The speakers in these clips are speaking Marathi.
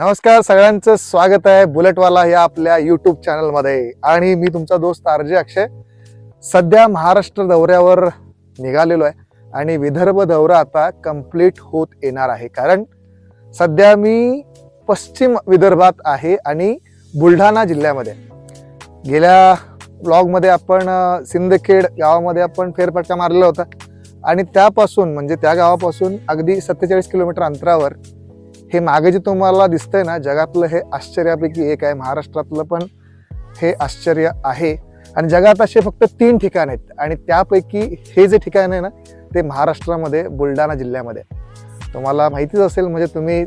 नमस्कार सगळ्यांचं स्वागत आहे बुलेटवाला या आपल्या युट्यूब चॅनलमध्ये आणि मी तुमचा दोस्त आरजे अक्षय. सध्या महाराष्ट्र दौऱ्यावर निघालेलो आहे आणि विदर्भ दौरा आता कंप्लीट होत येणार आहे. कारण सध्या मी पश्चिम विदर्भात आहे आणि बुलढाणा जिल्ह्यामध्ये. गेल्या ब्लॉगमध्ये आपण सिंदखेड गावामध्ये आपण फेरफटका मारलेला होता. आणि त्यापासून म्हणजे त्या गावापासून अगदी सत्तेचाळीस किलोमीटर अंतरावर हे मागे जे तुम्हाला दिसतंय ना जगातलं हे आश्चर्यापैकी एक आहे. महाराष्ट्रातलं पण हे आश्चर्य आहे. आणि जगात असे फक्त तीन ठिकाण आहेत. आणि त्यापैकी हे जे ठिकाण आहे ना ते महाराष्ट्रामध्ये बुलढाणा जिल्ह्यामध्ये. तुम्हाला माहितीच असेल म्हणजे तुम्ही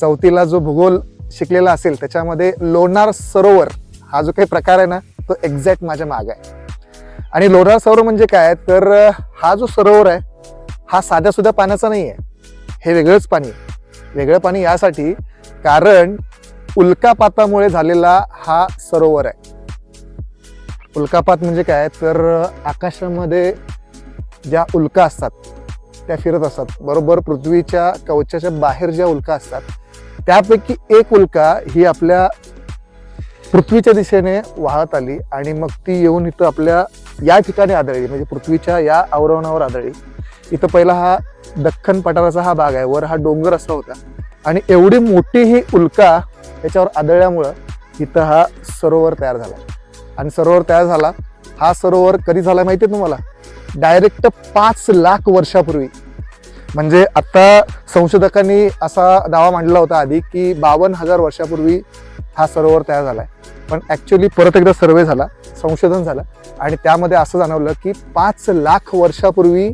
चौथीला जो भूगोल शिकलेला असेल त्याच्यामध्ये लोणार सरोवर हा जो काही प्रकार आहे ना तो एक्झॅक्ट माझ्या माग आहे. आणि लोणार सरोवर म्हणजे काय? तर हा जो सरोवर आहे हा साध्या सुद्धा पाण्याचा नाही आहे हे वेगळंच पाणी आहे. वेगळं पाणी यासाठी कारण उल्कापातामुळे झालेला हा सरोवर आहे. उल्कापात म्हणजे काय? तर आकाशामध्ये ज्या उल्का असतात त्या फिरत असतात. बरोबर पृथ्वीच्या कवचाच्या बाहेर ज्या उल्का असतात त्यापैकी एक उल्का ही आपल्या पृथ्वीच्या दिशेने वाहत आली आणि मग ती येऊन इथं आपल्या या ठिकाणी आदळली. म्हणजे पृथ्वीच्या या आवरणावर आदळली. इथं पहिला हा दख्खन पठाराचा हा भाग आहे. वर हा डोंगर असा होता. आणि एवढी मोठी ही उल्का याच्यावर आदळल्यामुळं इथं हा सरोवर तयार झाला. आणि सरोवर तयार झाला हा सरोवर कधी झाला माहिती आहे तुम्हाला? डायरेक्ट पाच लाख वर्षापूर्वी. म्हणजे आता संशोधकांनी असा दावा मांडला होता आधी की बावन्न हजार वर्षापूर्वी हा सरोवर तयार झाला आहे पण ॲक्च्युली परत एकदा सर्वे झाला संशोधन झालं आणि त्यामध्ये असं जाणवलं की पाच लाख वर्षापूर्वी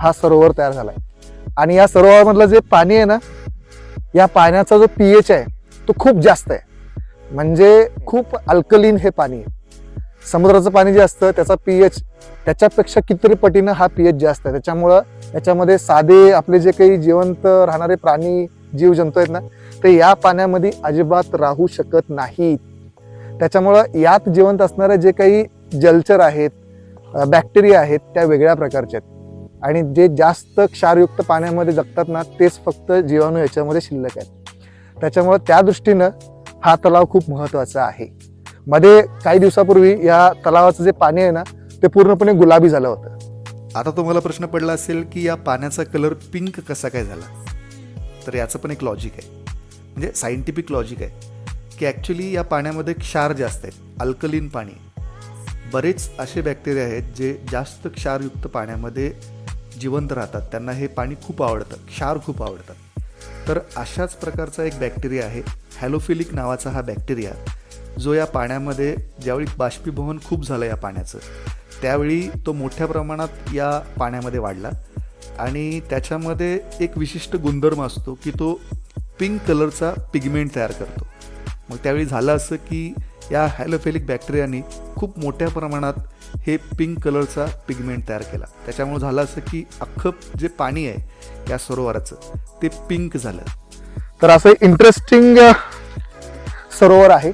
हा सरोवर तयार झालाय. आणि या सरोवरामधलं जे पाणी आहे ना या पाण्याचा जो पी एच आहे तो खूप जास्त आहे. म्हणजे खूप अल्कलीन हे पाणी आहे. समुद्राचं पाणी जे असतं त्याचा पी एच त्याच्यापेक्षा कितीतरी पटीनं हा पी एच जास्त आहे. त्याच्यामुळं त्याच्यामध्ये साधे आपले जे काही जिवंत राहणारे प्राणी जीवजंतू आहेत ना ते या पाण्यामध्ये अजिबात राहू शकत नाहीत. त्याच्यामुळं यात जिवंत असणारे जे काही जलचर आहेत बॅक्टेरिया आहेत त्या वेगळ्या प्रकारचे आहेत. आणि जे जास्त क्षारयुक्त पाण्यामध्ये जगतात ना तेच फक्त जीवाणू याच्यामध्ये शिल्लक आहेत. त्याच्यामुळं त्या दृष्टीनं हा तलाव खूप महत्त्वाचा आहे. मध्ये काही दिवसापूर्वी या तलावाचं जे पाणी आहे ना ते पूर्णपणे गुलाबी झालं होतं. आता तुम्हाला प्रश्न पडला असेल की या पाण्याचा कलर पिंक कसा काय झाला? तर याचं पण एक लॉजिक आहे. म्हणजे सायंटिफिक लॉजिक आहे. की ॲक्च्युली या पाण्यामध्ये क्षार जास्त आहेत अल्कलीन पाणी. बरेच असे बॅक्टेरिया आहेत जे जास्त क्षारयुक्त पाण्यामध्ये जिवंत राहतात. त्यांना हे पाणी खूप आवडतं क्षार खूप आवडतात. तर अशाच प्रकारचा एक बॅक्टेरिया आहे हॅलोफिलिक नावाचा हा बॅक्टेरिया जो या पाण्यामध्ये ज्यावेळी बाष्पीभवन खूप झालं या पाण्याचं त्यावेळी तो मोठ्या प्रमाणात या पाण्यामध्ये वाढला आणि त्याच्यामध्ये एक विशिष्ट गुणधर्म असतो की तो पिंक कलरचा पिगमेंट तयार करतो. मग त्यावेळी झालं असं की या हॅलोफेलिक बॅक्टेरियानी खूप मोठ्या प्रमाणात हे पिंक कलरचा पिगमेंट तयार केला. त्याच्यामुळे झालं असं की अख्खं जे पाणी आहे या सरोवराचं ते पिंक झालं. तर असं इंटरेस्टिंग सरोवर आहे.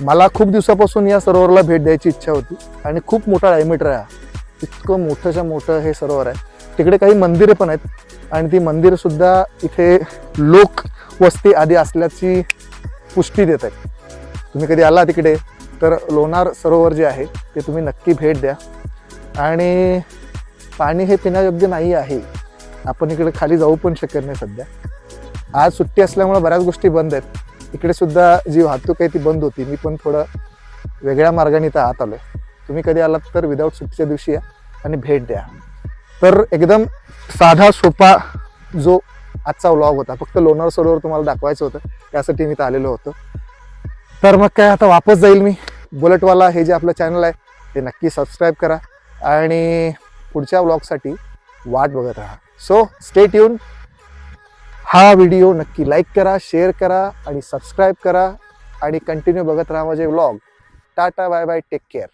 मला खूप दिवसापासून या सरोवराला भेट द्यायची इच्छा होती आणि खूप मोठा डायमीटर आहे इतकं मोठंच्या मोठं हे सरोवर आहे. तिकडे काही मंदिरे पण आहेत आणि ती मंदिरसुद्धा इथे लोक वस्ती आधी असल्याची पुष्टी देत आहेत. तुम्ही कधी आला तिकडे? तर लोणार सरोवर जे आहे ते तुम्ही नक्की भेट द्या. आणि पाणी हे पिण्यायोग्य नाही आहे. आपण इकडे खाली जाऊ पण शकत नाही सध्या. आज सुट्टी असल्यामुळे बऱ्याच गोष्टी बंद आहेत. इकडे सुद्धा जी वाहतूक आहे ती बंद होती. मी पण थोडं वेगळ्या मार्गाने इथं आत आहे तुम्ही कधी आलात तर विदाऊट सुट्टीच्या दिवशी या आणि भेट द्या. तर एकदम साधा सोपा जो आजचा व्लॉग होता फक्त लोणार सरोवर तुम्हाला दाखवायचं होतं त्यासाठी मी इथं आलेलो होतो. तर मग काय आता वापस जाईल मी. बुलेटवाला हे जे आपलं चॅनल आहे ते नक्की सबस्क्राईब करा आणि पुढच्या व्लॉगसाठी वाट बघत राहा. सो स्टे ट्यून हा व्हिडिओ नक्की लाईक करा शेअर करा आणि सबस्क्राईब करा आणि कंटिन्यू बघत राहा माझे vlog Tata bye bye take care